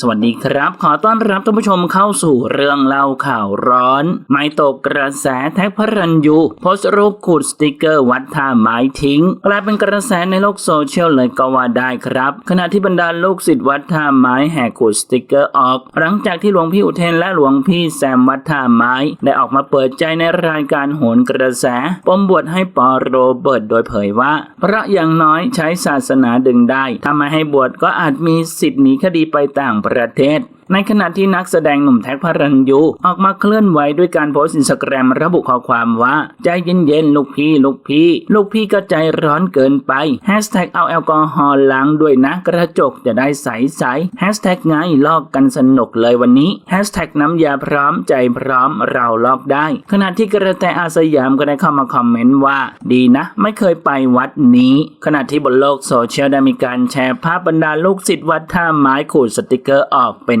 สวัสดีครับ ขอต้อนรับท่านผู้ชมเข้าสู่เรื่องเล่าข่าวร้อน ไม่ตกกระแสแท็กพระรันยูโพสต์รูปขูดสติกเกอร์วัดท่าไม้ทิ้งกลายเป็นกระแสในโลกโซเชียลเลยก็ว่าได้ครับ ขณะที่บรรดาลูกศิษย์วัดท่าไม้แห่ขูดสติกเกอร์ออก หลังจากที่หลวงพี่อุเทนและหลวงพี่แซมวัดท่าไม้ ได้ออกมาเปิดใจในรายการโหนกระแสปมบวชให้ปอโรเบิร์ตโดยเผยว่า พระอย่างน้อยใช้ศาสนาดึงได้ถ้าไม่ให้บวชก็อาจมีสิทธิ์หนีคดีไปต่างประเทศในขณะที่นักแสดงหนุ่มแท็กพระรันยูออกมาเคลื่อนไหวด้วยการโพสต์อินสตาแกรมระบุข้อความว่า ใจเย็นๆ ลูกพี่ ลูกพี่ ลูกพี่ก็ใจร้อนเกินไปแฮชแท็กเอาแอลกอฮอล์ล้างด้วยนะกระจกจะได้ใสๆแฮชแท็กไงลอกกันสนุกเลยวันนี้แฮชแท็กน้ำยาพร้อมใจพร้อมเราลอกได้ ขณะที่กระแตอาสยามก็ได้เข้ามาคอมเมนต์ว่า ดีนะ ไม่เคยไปวัดนี้ ขณะที่บนโลกโซเชียลได้มีการแชร์ภาพบรรดาลูกศิษย์วัดท่าไม้ขูดสติกเกอร์ออกเป็น